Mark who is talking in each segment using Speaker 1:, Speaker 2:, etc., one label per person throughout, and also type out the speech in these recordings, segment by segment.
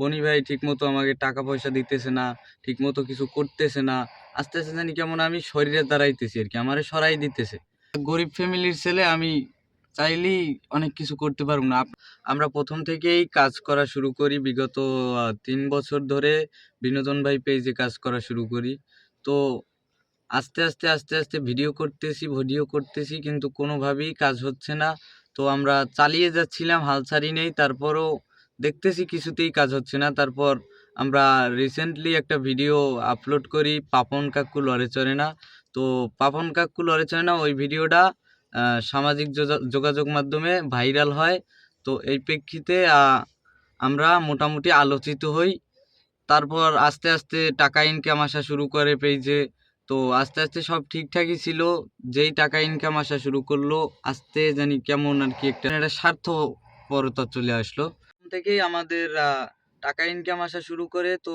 Speaker 1: বনি ভাই ঠিকমতো আমাকে টাকা পয়সা দিতেছে না, ঠিকমতো কিছু করতেছে না আস্তে আস্তে জানি কেমন আমি শরীরে দাঁড়াইতেছি আর কি, আমারে সরাই দিতেছে। গরিব ফ্যামিলির ছেলে, আমি চাইলেই অনেক কিছু করতে পারব না। আমরা প্রথম থেকেই কাজ করা শুরু করি, বিগত তিন বছর ধরে বিনোদন ভাই পেজে কাজ করা শুরু করি। তো আস্তে আস্তে আস্তে আস্তে ভিডিও করতেছি ভিডিও করতেছি, কিন্তু কোনোভাবেই কাজ হচ্ছে না। তো আমরা চালিয়ে যাচ্ছিলাম, হাল ছাড়ি নেই, তারপরও দেখতেছি কিছুতেই কাজ হচ্ছে না। তারপর আমরা রিসেন্টলি একটা ভিডিও আপলোড করি, পাপন কাকু লড়ে চড়ে না। তো পাপন কাকু লড়ে চড়ে না, ওই ভিডিওটা সামাজিক যোগাযোগ মাধ্যমে ভাইরাল হয়। তো এই প্রেক্ষিতে আমরা মোটামুটি আলোচিত হই। তারপর আস্তে আস্তে টাকা ইনকাম আসা শুরু করে পেজে তো আস্তে আস্তে সব ঠিকঠাকই ছিল, যেই টাকা ইনকাম আসা শুরু করল, আস্তে জানি কেমন আর কি একটা একটা স্বার্থপরতা চলে আসলো। থেকেই আমাদের টাকা ইনকাম আসা শুরু করে। তো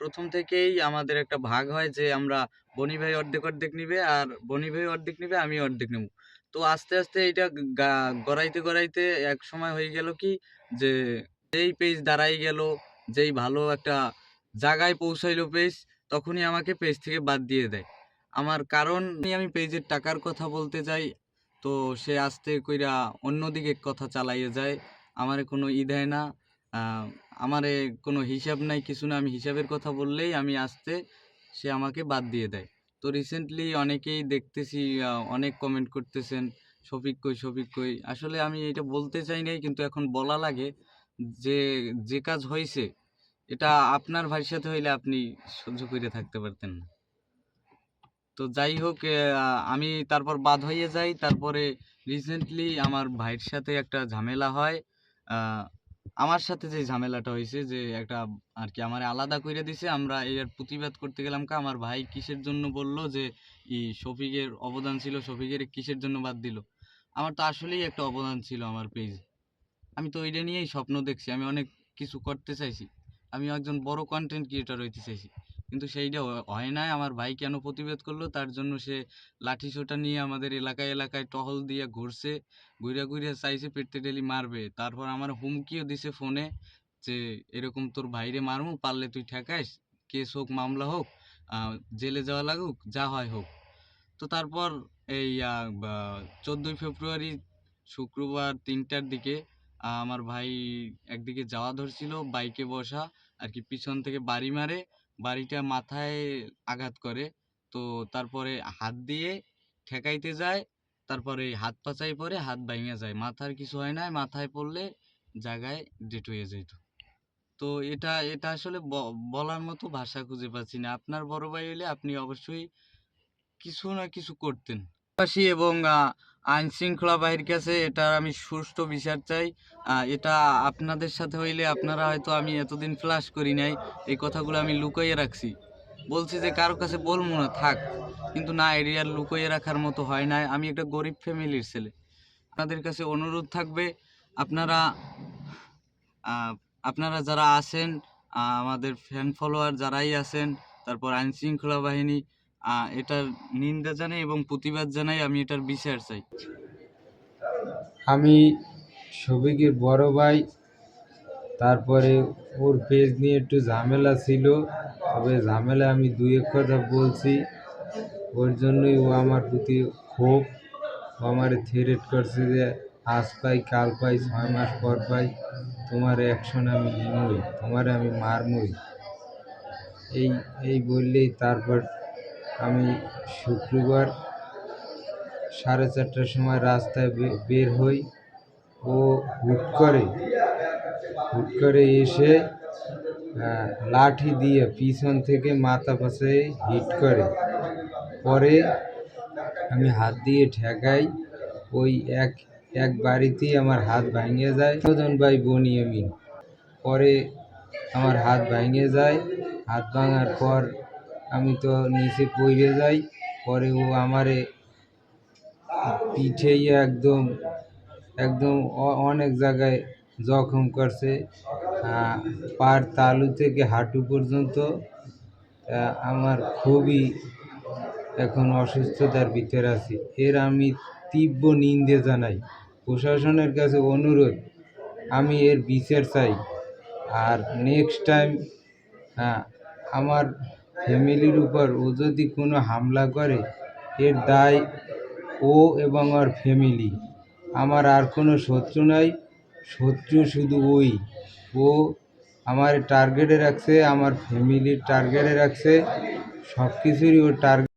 Speaker 1: প্রথম থেকেই আমাদের একটা ভাগ হয় যে, আমরা বনি ভাই অর্ধেক অর্ধেক নিবে আর বনি ভাই অর্ধেক নিবে, আমি অর্ধেক নেব। তো আস্তে আস্তে এটা গড়াইতে গড়াইতে এক সময় হয়ে গেল কি যে, যেই পেজ দাঁড়াই গেল, যেই ভালো একটা জায়গায় পৌঁছাইলো পেজ তখনই আমাকে পেজ থেকে বাদ দিয়ে দেয়। আমার কারণ আমি পেজের টাকার কথা বলতে যাই, তো সে আস্তে কইরা অন্যদিকে কথা চালাইয়ে যায়। আমারে কোনো ই দেয় না। আমারে কোনো হিসাব নাই, কিছু না। আমি হিসাবের কথা বললেই আমি আসতে সে আমাকে বাদ দিয়ে দেয়। তো রিসেন্টলি অনেকেই দেখতেছি অনেক কমেন্ট করতেছেন, শফিক কই শফিক কই? আসলে আমি এটা বলতে চাই নাই, কিন্তু এখন বলা লাগে যে যে কাজ হয়েছে এটা আপনার ভাইয়ের সাথে হইলে আপনি সহ্য করে থাকতে পারতেন না। তো যাই হোক আমি তারপর বাদ হয়ে যাই। তারপরে রিসেন্টলি আমার ভাইয়ের সাথে একটা ঝামেলা হয়। আমার সাথে যে ঝামেলাটা হয়েছে যে একটা আর কি আমার আলাদা করে দিছে, আমরা এর প্রতিবাদ করতে গেলাম কা, আমার ভাই কিসের জন্য বলল যে, ই শফিকের অবদান ছিল, শফিকের কিসের জন্য বাদ দিল। আমার তো আসলেই একটা অবদান ছিল আমার পেজে আমি তো ওইটা নিয়েই স্বপ্ন দেখছি, আমি অনেক কিছু করতে চাইছি। আমি একজন বড় কন্টেন্ট ক্রিয়েটর হইতে চাইছি। কিন্তু সেইটা হয় নাই। আমার ভাই কেন প্রতিবাদ করল? তার জন্য সে লাঠি সোটা নিয়ে আমাদের এলাকায় এলাকায় টহল দিয়ে ঘুরছে, ঘুরে ঘুরে চাইছে পেটতে ডেলি মারবে। তারপর আমার হুমকিও দিছে ফোনে যে, এরকম তোর ভাইরে মারমু, পারলে তুই ঠেকাইস। কেস হোক, মামলা হোক জেলে যাওয়া লাগুক, যা হয় হোক। তো তারপর এই চোদ্দোই ফেব্রুয়ারি শুক্রবার তিনটার দিকে আমার ভাই একদিকে যাওয়া ধরছিল, বাইকে বসা, আর কি পিছন থেকে বাড়ি মারে বাড়িটা মাথায় আঘাত করে। তো তারপরে হাত দিয়ে ঠেকাইতে যায়, তারপরে হাত পাচাই পরে হাত ভাঙে যায়। মাথার কিছু হয় না মাথায় পড়লে জায়গায় ডেট হয়ে যেত তো এটা এটা আসলে বলার মতো ভাষা খুঁজে পাচ্ছি না। আপনার বড় ভাই হলে আপনি অবশ্যই কিছু না কিছু করতেন। পাশাপাশি এবং আইন শৃঙ্খলা বাহিনীর কাছে এটার আমি সুষ্ঠু বিচার চাই। এটা আপনাদের সাথে হইলে আপনারা হয়তো আমি এতদিন ফ্লাশ করি নাই, এই কথাগুলো আমি লুকাইয়ে রাখছি। বলছি যে কারও কাছে বলব না, থাক। কিন্তু না এরিয়ার লুকাইয়ে রাখার মতো হয় না আমি একটা গরিব ফ্যামিলির ছেলে। আপনাদের কাছে অনুরোধ থাকবে, আপনারা আপনারা যারা আছেন আমাদের ফ্যান ফলোয়ার যারাই আছেন, তারপর আইন শৃঙ্খলা বাহিনী এটার নিন্দা জানাই এবং প্রতিবাদ জানাই আমি এটার বিচার চাই।
Speaker 2: আমি শফিকের বড় ভাই, তারপরে ওর পেজ নিয়ে একটু ঝামেলা ছিল, তবে ঝামেলা আমি দুই এক কথা বলছি। ওর জন্যই ও আমার প্রতি ক্ষোভ। ও আমার থ্রেট করছে যে, আজ পাই, কাল পাই, ছয় মাস পর পাই, তোমার অ্যাকশন আমি নিমই তোমার আমি মারমই। এই এই বললেই তারপর আমি শুক্রবার সাড়ে চারটার সময় রাস্তায় বের হই ও হুট করে হুট করে এসে লাঠি দিয়ে পিছন থেকে মাথা পাশে হিট করে। পরে আমি হাত দিয়ে ঠেকাই, ওই এক এক বাড়িতেই আমার হাত ভাঙে যায়। প্রধান ভাই বনি আমি পরে আমার হাত ভাঙে যায়, হাত ভাঙার পর আমি তো নিচে পড়ে যাই, পরে ও আমারে পিঠেই একদম একদম অনেক জায়গায় জখম করছে। পার তালু থেকে হাঁটু পর্যন্ত আমার খুবই এখন অসুস্থতার ভিতরে আছি। এর আমি তীব্র নিন্দে জানাই। প্রশাসনের কাছে অনুরোধ, আমি এর বিচার চাই। আর নেক্সট টাইম আমার ফ্যামিলির উপর ও যদি কোনো হামলা করে, এর দায় ও এবং ওর ফ্যামিলি। আমার আর কোনো শত্রু নাই, শত্রু শুধু ওই। ও আমার টার্গেটে রাখছে, আমার ফ্যামিলির টার্গেটে রাখছে সব কিছুরই ও টার্গেট